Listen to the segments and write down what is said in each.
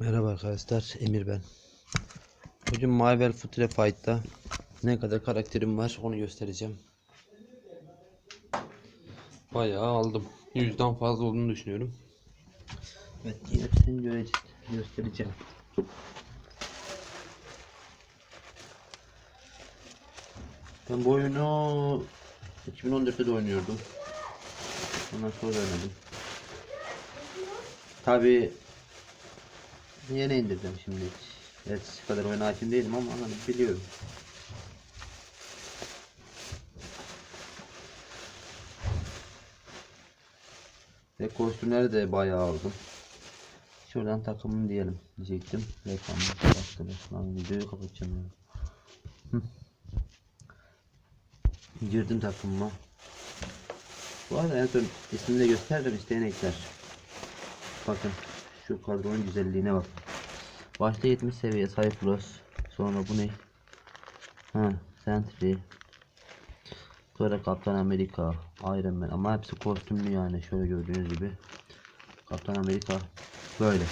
Merhaba arkadaşlar, Emir ben. Bugün Marvel Future Fight'ta ne kadar karakterim var onu göstereceğim. Bayağı aldım. Yüzden fazla olduğunu düşünüyorum. Evet, hepsini göreceğiz, göstereceğim. Ben bu oyunu 2014'te de oynuyordum. Ondan sonra oynadım. Tabi Yeni indirdim şimdi. Eskisi kadar oyuna hakim değilim ama hani biliyorum. Ve kostümleri de bayağı aldım. Şuradan takımım diyelim diyecektim. Reklamı baktım. Lan videoyu kapatacağım ya. Girdim takımıma. Bu arada en son ismini de gösteririm isteyen. Bakın şu kadronun güzelliğine bak. Başta 70 seviye Cyprus. Sonra bu ne? Ha, Sentry. Sonra Kaptan Amerika, Iron Man ama hepsi kostümlü yani şöyle gördüğünüz gibi. Kaptan Amerika böyle.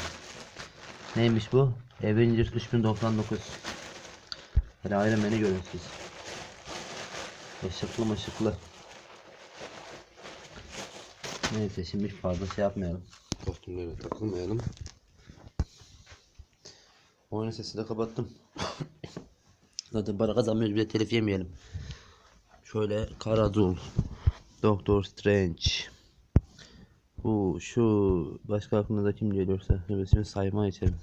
Neymiş bu? Avengers 3099. Hele Iron Man'i görün siz. Işıklı mı ışıklı. Neyse şimdi fazla şey yapmayalım. Kostümlere takılmayalım. Oyun sesini de kapattım. Zaten para kazanmıyoruz bir de telif yemeyelim. Şöyle Karadul, Doctor Strange. Bu şu başka aklınıza kim geliyorsa şimdi sayma içelim.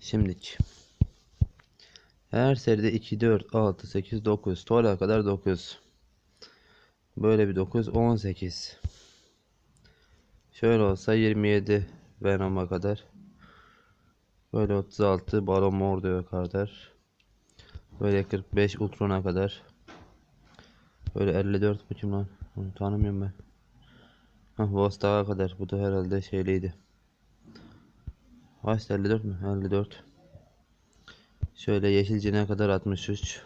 Şimdilik. Her seride 2, 4, 6, 8, 9. Tuvala kadar 9. Böyle bir 9, 18. Şöyle olsa 27 Venom'a kadar. Böyle 36 Baron Mordo'ya kadar. Böyle 45 Ultron'a kadar. Böyle 54 bu kim lan? Onu tanımıyorum ben. Hah Vostok'a kadar. Bu da herhalde şeyliydi. Kaç 54 mü? 54. Şöyle Yeşilcine'ye kadar 63.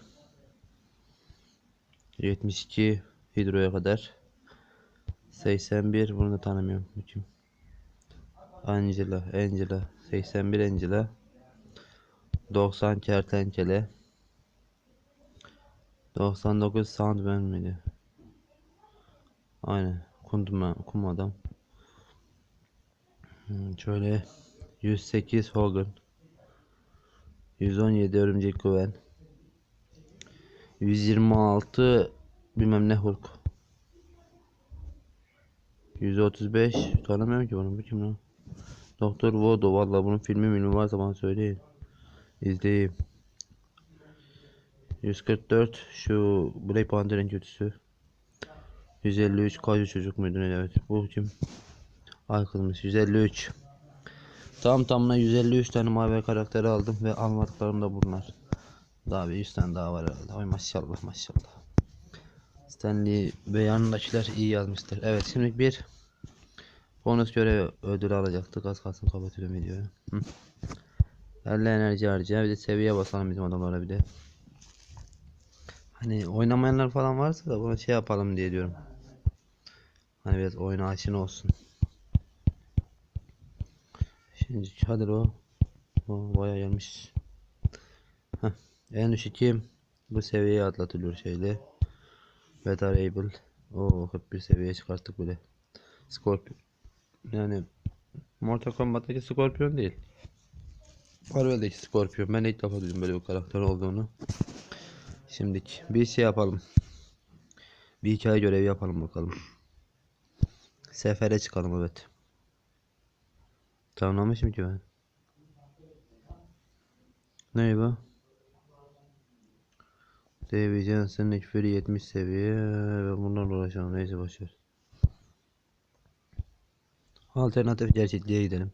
72 Hidro'ya kadar. 81 bunu da tanımıyorum. Kim? Angela, Angela, 81 Angela. 90 kertenkele. 99 Sandman miydi? Aynen. Kunduma, kum adam. Hmm, şöyle 108 Hogan. 117 Örümcek Güven. 126 bilmem ne Hulk. 135 tanımıyorum ki bunu bu kim lan? Doktor Vodo valla bunun filmi filmi varsa bana söyleyin. İzleyeyim. 144 şu Black Panther'ın kötüsü. 153 Kaju çocuk muydu ne evet bu kim? Ay kızmış 153. Tam tamına 153 tane mavi karakteri aldım ve almadıklarım da bunlar. Daha bir 100 tane daha var herhalde. Ay maşallah maşallah. Stanley ve yanındakiler iyi yazmışlar. Evet şimdi bir bonus görev ödülü alacaktık. Az kalsın kapatıyorum videoyu. Hı. 50 enerji harca bir de seviye basalım bizim adamlara bir de. Hani oynamayanlar falan varsa da bunu şey yapalım diye diyorum. Hani biraz oyuna aşina olsun. Şimdi hadi o. Bayağı gelmiş. Heh. En düşük kim? Bu seviyeye atlatılıyor şeyle. Better able. O 41 seviyeye çıkarttık bile. Scorpion. Yani Mortal Kombat'taki Scorpion değil. Marvel'deki Scorpion. Ben ilk defa duydum böyle bir karakter olduğunu. Şimdilik bir şey yapalım. Bir hikaye görevi yapalım bakalım. Sefere çıkalım evet. Tamamlamışım ki ben. Ne bu? Davey Johnson'ın ekferi 70 seviye ve bunlarla uğraşalım neyse boşver. Alternatif gerçekliğe gidelim.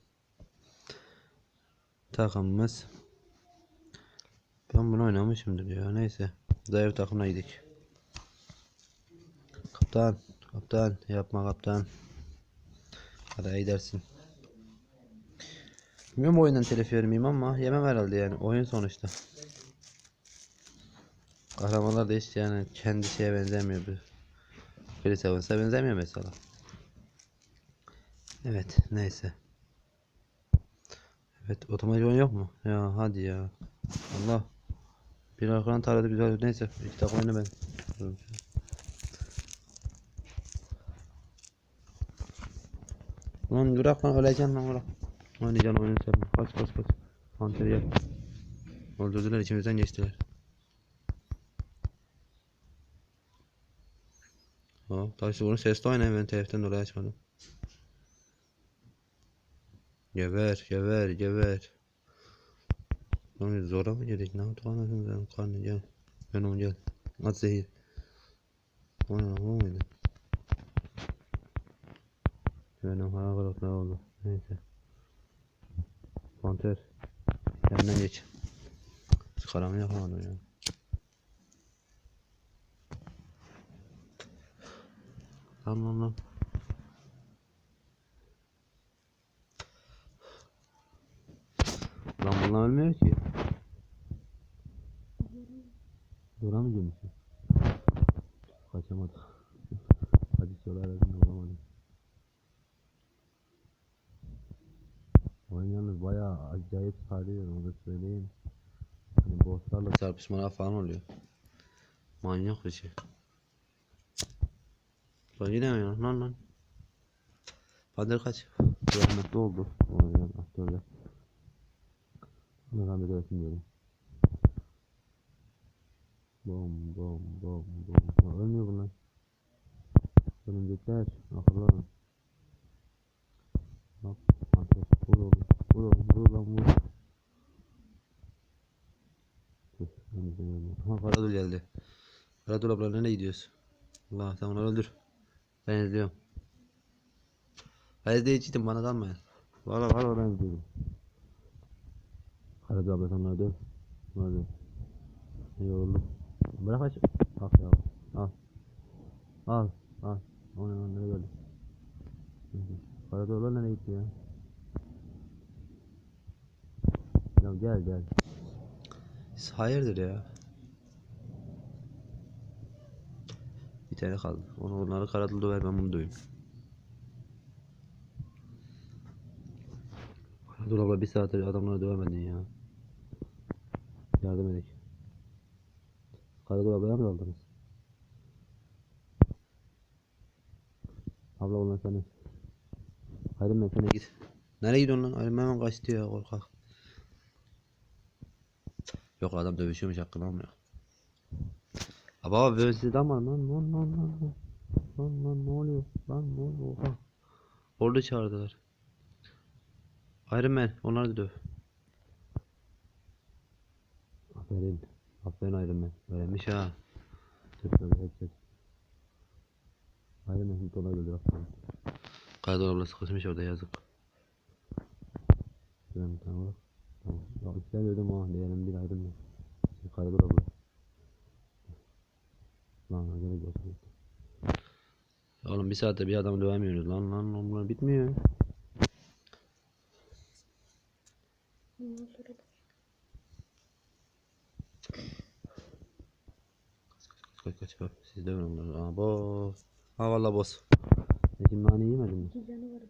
Takımımız. Ben bunu oynamışımdır ya neyse. Zayıf takımına gidelim. Kaptan, kaptan yapma kaptan. Hadi gidersin. Bilmiyorum oyundan telif yer miyim ama yemem herhalde yani oyun sonuçta. Kahramanlar da hiç yani kendi şeye benzemiyor. Chris Evans'a benzemiyor mesela. Evet neyse. Evet otomatik oyun yok mu? Ya hadi ya. Allah. Bir arkadan taradı güzel. Neyse iki dakika oyunu ben. Lan bırak lan öleceksin lan bırak. Oynayacaksın oyunu sen. Kaç kaç kaç. Panteri yap. Öldürdüler içimizden geçtiler. Hop taşı bunu sesli oynayayım ben TF'den dolayı açmadım. Geber geber geber. Lan zora mı girdik? Ne yaptık anasını sen karnı gel. Ben onu gel. At zehir. O ne o muydu? Benim hayal kırıklığı oldu. Neyse. Panter. Yanına geç. Skaramı yakamadım ya. Lan lan Lan bunlar ölmüyor ki. Dura mı girmişsin? Kaçamadık. Hadi söyle arasında bulamadım. Oyun yalnız bayağı acayip sarıyor onu da söyleyeyim. Hani bosslarla çarpışmalar falan oluyor. Manyak bir şey. Lan gidemiyor lan lan. Kadir kaç. Rahmetli oldu. Oynayan aktörler. Allah rahmet eylesin diyorum. Bom bom bom bom. Ölmüyor bunlar. Örümcekler. Akıllı olun. Bak. Ateş. Vur oğlum. Vur oğlum. Vur lan vur. Ha Karadul geldi. Karadul abla nereye gidiyorsun? Allah sen onu öldür. Ben izliyorum. Ben izleyiciydim bana kalmayın. Valla valla ben izliyorum. Karadul abla sen öldür. Hadi. Yoruldum. Bırak aç. Al ya. Al. Al. Al. O ne lan nereye geldi? Karadul abla nereye gitti ya? Ya gel gel. Hayırdır ya? Bir tane kaldı. Onu onları karadıl döver ben bunu döveyim. Karadıl abla bir saattir adamları dövemedin ya. Yardım edik. Karadıl ablaya mı daldınız? Abla ulan seni. Haydi ben sana git. Nereye gidiyorsun lan? Haydi hemen kaçtı ya korkak. Yok adam dövüşüyormuş hakkını almıyor. Abi abi böyle siz ama lan lan lan lan lan. Lan lan ne oluyor? Lan ne oluyor? Oha. Orada çağırdılar. Iron Man onları da döv. Aferin. Aferin Iron Man. Öğrenmiş ha. Dur dur. Iron Man dolar öldür aferin. Karadol abla sıkışmış orada yazık. Şuradan bir tane bak. Tamam. Ya üstten dedim ha diyelim bir Iron Man. Karadol abla. Lan gene götürdü. Oğlum bir saatte bir adamı dövemiyoruz lan lan bunlar bitmiyor. Ondan sonra da Kaç kaç kaç. Siz dövün onları. Aa boss. Ha valla boss. Peki nane yemedin mi? iki canı var.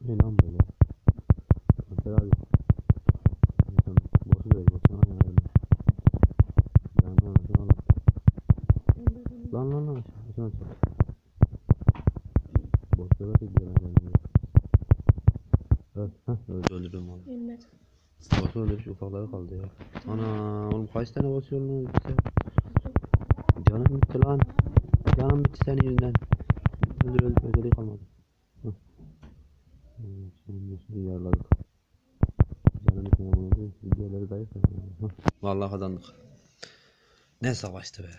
Ne lan böyle? Kanser abi. Boss'u döv. Boss'u Ben lan lan lan. Lan lan lan. Aşağı aşağı. Boss'u lan. Evet. Heh öldü. Öldürdüm valla. Ölmez. Boss'u öldürmüş ufakları kaldı ya. Ana oğlum kaç tane boss yolunu bitti. Canım bitti lan. Canım bitti senin yüzünden. Öldür öldür özelliği kalmadı. Hmm, Şimdi üstünü yarladık. Canım bitmeye zayıf. ya. Hıh. Vallahi kazandık. Ne savaştı be.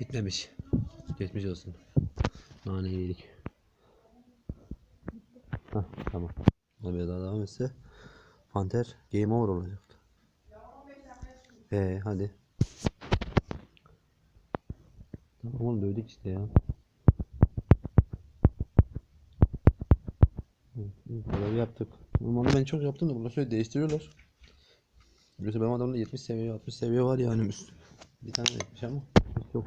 Bitmemiş. Geçmiş olsun. Nane yedik. Hah tamam. Daha devam etse Panter game over olacaktı. Ee hadi. Tamam oğlum dövdük işte ya. Görevi yaptık. Normalde ben çok yaptım da bunlar şöyle değiştiriyorlar. Yoksa benim adamda 70 seviye 60 seviye var yani üst. Bir tane etmiş ama yok.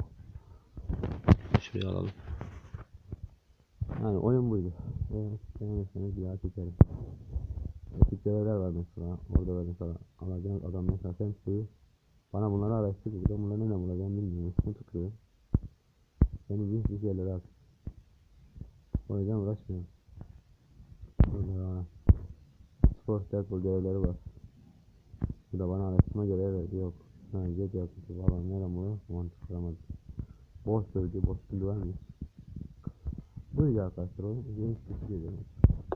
Şuraya alalım. Yani oyun buydu. Eğer beğenirseniz bir daha çekerim. Etik görevler var mesela. Orada da mesela alacağınız adam mesela sen suyu bana bunları araştır dedi. Ben bunları nereden bulacağım bilmiyorum. Üstüne tutuyor. Beni bir sürü şeylere at. O yüzden uğraşmıyorum. Burada. Spor Deadpool görevleri var. Bu da bana araştırma görevi verdi. Yok. Ha, gece yapısı falan nerem oluyor? Mantıklamadım. Boş bölge, boş bölge var mı? Buydu arkadaşlar. o. İzlediğiniz için teşekkür ederim.